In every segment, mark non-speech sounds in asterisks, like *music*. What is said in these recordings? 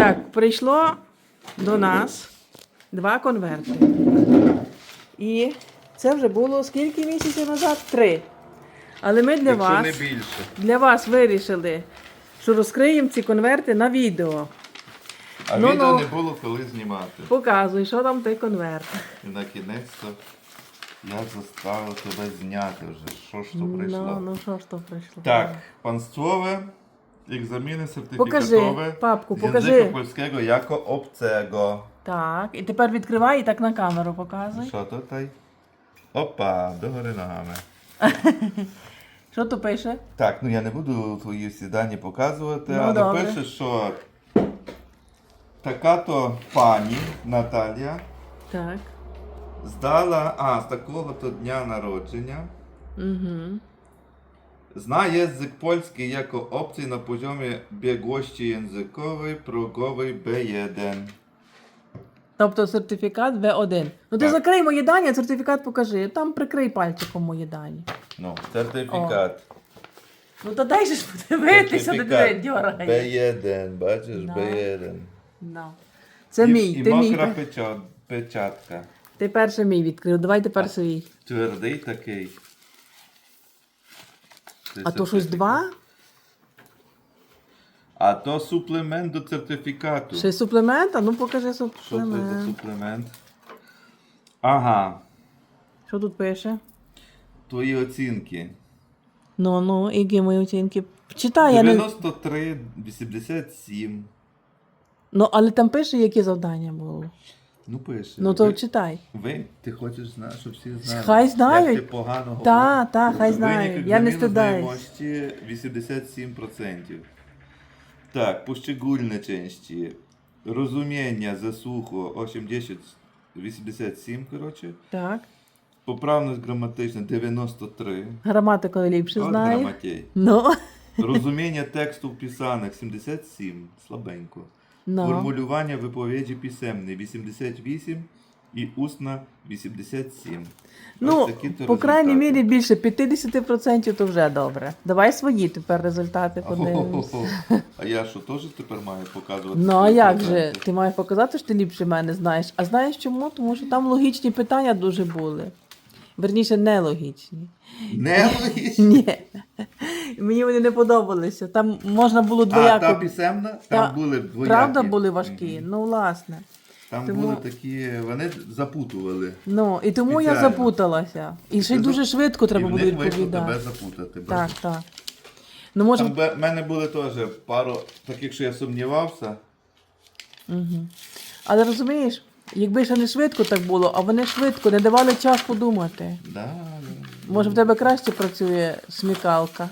Так, прийшло до нас два конверти. І це вже було скільки місяців назад? Три. Але ми для Якщо вас, не більше. для вас вирішили, що розкриємо ці конверти на відео. А Ну, відео ну. не було коли знімати. Показуй, що там той конверт. І на кінець я заставив тебе зняти вже. Що ж то прийшло? Ну, ну що ж то прийшло? Так, панstwowe, egzaminy Покажи, папку, z покажи. języka polskiego jako obcego. Так, і тепер відкривай і так на камеру показуй. Що tutaj? Опа, догори ногами. *laughs* Що тут пише? Так, ну я не буду твої всі дані показувати, Ну, але добре. пише, що така-то пані Наталія Так. здала, а, з такого-то дня народження. Угу. Zna język polski jako obcy na poziomie biegłości językowej progowej B1. Тобто сертифікат В1. Ну ти Так. закрий мої дані, а сертифікат покажи. Там прикрий пальчиком мої дані. No, certyfikat. Ну то дай же ж подивитися, диви, дьоргай. B1, бачиш, Да. B1. No. Це і, мій, і ти мій. мокра печат, печатка. Ти перший мій відкрив, давай тепер свій. Твердий такий. А то щось два? А то суплемент до сертифікату. Ще суплемент? А ну покажи суплемент. Що це за суплемент. Ага, Що тут пише? твої оцінки. Ну, ну, які мої оцінки. Читай, я не. 93, 87. Ну, але там пише, які завдання були. Ну пише. Ну то Ви- читай. Ви, ти хочеш знати, щоб всі знали. Хай знають. Як ти погано. Та, та, хай Виник знають. Я не стидаюсь. znajomości 87%. Так, poszczególne części. Rozumienia засуху 80, 87, коротше. Так. Поправність граматична 93. Граматику ліпше знає. Ну. Розуміння тексту вписаних 77, слабенько. Ну. Формулювання виповіді писемне 88 і усна 87. Ну, Ось по крайній результати. мірі більше 50% то вже добре. Давай свої тепер результати подивимось. А я що теж тепер маю показувати? Ну а свої як же? Ти маєш показати, що ти ліпше мене знаєш. А знаєш чому? Тому що там логічні питання дуже були. Верніше, нелогічні. Не логічно. Ні. *laughs* Мені вони не подобалися. Там можна було А, та двояко. писемна? Та- були двоякі. Правда були важкі? Мгм. Ну, власне. Там Тому- були такі, вони запутували. Ну, і тому я запуталася. І ще й дуже швидко треба і буде вийшло відповідати. тебе запутати. Так, так. Ну, може, Там в мене були теж пару таких, що я сумнівався. Угу. Але розумієш, якби ще не швидко так було, а вони швидко не давали час подумати. Да, да. Може, в тебе краще працює смікалка.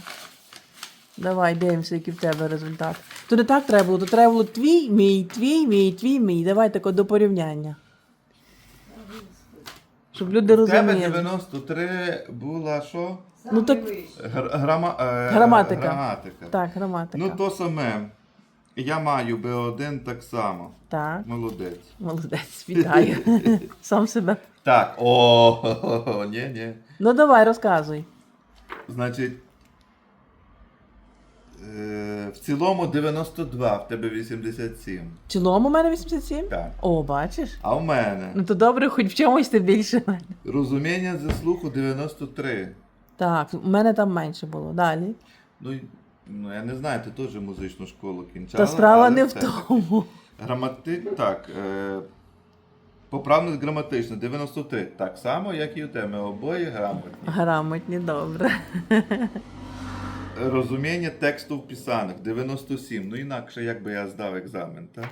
Давай, дивимося, який в тебе результат. То не так треба було, то треба було твій, мій, твій, мій, твій, мій. Давай тако до порівняння. Щоб люди В тебе розуміли. 93 була що? Ну так, Гр- Грама, е, Граматика. граматика. так, граматика. Ну то саме. Я маю Б1 так само. Так, Молодець. молодець, вітаю. *laughs* Сам себе. Так, о, *laughs* ні, ні. Ну давай, розказуй. Значить, е, в цілому 92, в тебе 87. В цілому у мене 87? Так. О, бачиш? А в мене Ну то добре, хоч в чомусь ти більше мене. розуміння за слуху 93. Так, у мене там менше було. Далі. Ну, й- ну я не знаю, ти теж музичну школу кінчала. Та справа не в тому. Грамати... Так. Е... Поправність граматична 93. Так само, як і у тебе. Обоє грамотні. Грамотні, добре. Розуміння тексту в вписаних 97. Ну інакше, як би я здав екзамен, так?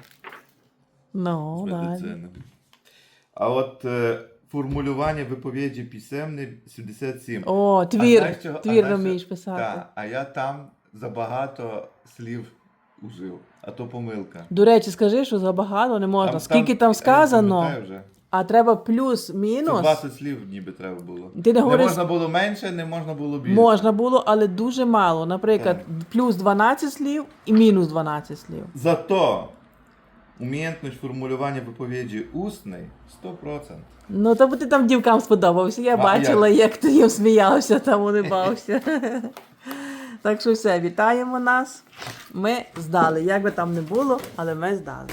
Ну, з медицини. А от е, формулювання виповіді писемне 77. О, А твір. а Твір вмієш писати. Та, а я там забагато слів ужив, а то помилка. До речі, скажи, що забагато не можна. Там- Скільки там- там я сказано, пам'ятаю вже. а треба Це плюс-мінус. 20 слів ніби треба було. Ти не не говориш- можна було менше, не можна було більше. Можна було, але дуже мало. Наприклад, плюс 12 слів і мінус 12 слів. Зато умієнтність формулювання виповіді усний 100%. Ну, то бо ти там дівкам сподобався. Я А бачила, як ти їм сміявся, там улибався. *laughs* Так що все, вітаємо нас. Ми здали. Як би там не було, але ми здали.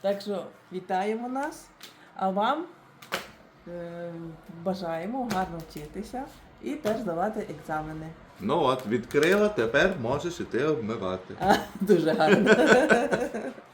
Так що вітаємо нас, а вам е, бажаємо гарно вчитися і теж здавати екзамени. Ну от, відкрила, тепер можеш іти обмивати. А, *laughs* дуже гарно. *laughs*